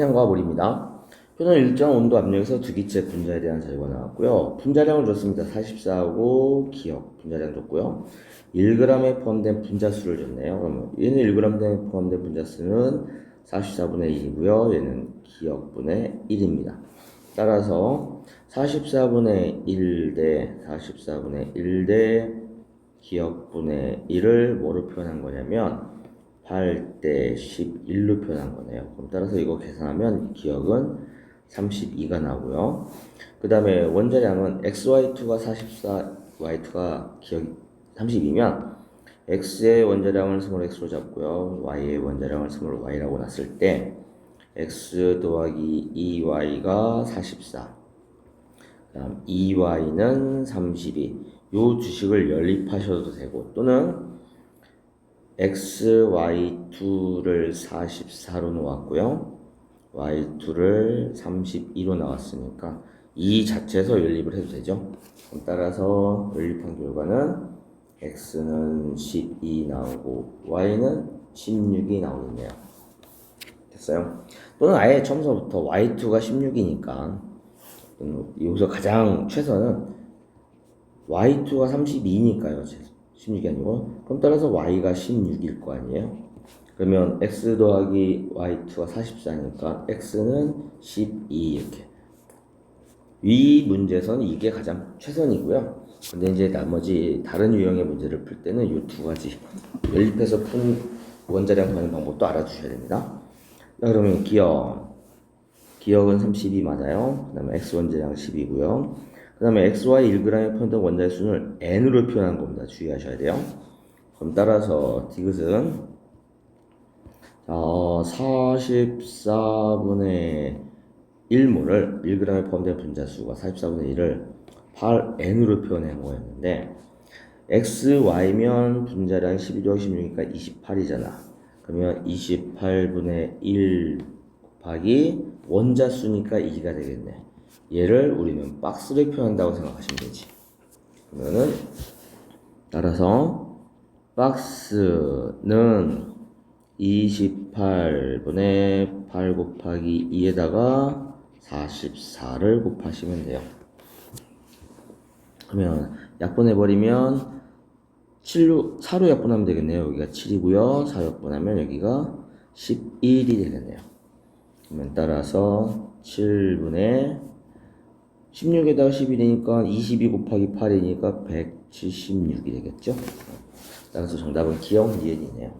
태양과 물입니다. 표는 일정 온도 압력에서 두 기체 분자에 대한 자료가 나왔고요. 분자량을 줬습니다. 44하고 기억 분자량 줬고요. 1g에 포함된 분자수를 줬네요. 그러면 얘는 1g에 포함된 분자수는 44분의 1이고요. 얘는 기억분의 1입니다. 따라서 44분의 1 대 44분의 1 대 기억분의 1을 뭐로 표현한 거냐면 8대 11로 표현한 거네요. 그럼 따라서 이거 계산하면 기억은 32가 나오고요. 그 다음에 원자량은 xy2가 44, y2가 기억 32면 x의 원자량을 스몰 x로 잡고요. y의 원자량을 스몰 y라고 놨을 때 x 더하기 2y가 44 그다음 2y는 32. 요 주식을 연립하셔도 되고 또는 x, y2를 44로 놓았고요. y2를 32로 나왔으니까 이 자체에서 연립을 해도 되죠. 따라서 연립한 결과는 x는 12 나오고 y는 16이 나오겠네요. 됐어요? 또는 아예 처음서부터 y2가 16이니까 음, 여기서 가장 최선은 y2가 32니까요. 16이 아니고 그럼 따라서 y가 16일 거 아니에요. 그러면 x 더하기 y2가 44니까 x는 12 이렇게 위 문제에서는 이게 가장 최선이고요. 근데 이제 나머지 다른 유형의 문제를 풀 때는 이 두 가지 연립해서 푼 원자량 구하는 방법도 알아두셔야 됩니다. 자, 그러면 기억 기억은 32 맞아요. 그 다음에 x 원자량 10이고요. 그 다음에 xy 1g에 포함된 원자의 수를 n으로 표현한 겁니다. 주의하셔야 돼요. 그럼 따라서 디귿은 어, 44분의 1몰을 1g에 포함된 분자수가 44분의 1을 8n으로 표현한 거였는데 x, y면 분자량 12 더하기 16이니까 28이잖아. 그러면 28분의 1 곱하기 원자수니까 2가 되겠네. 얘를 우리는 박스를 표현한다고 생각하시면 되지. 그러면은 따라서 박스는 28분의 8 곱하기 2에다가 44를 곱하시면 돼요. 그러면 약분해버리면 7로, 4로 약분하면 되겠네요. 여기가 7이고요. 4 약분하면 여기가 11이 되겠네요. 그러면 따라서 7분의 16에다가 11이니까 22 곱하기 8이니까 176이 되겠죠. 따라서 정답은 기억 니은이네요.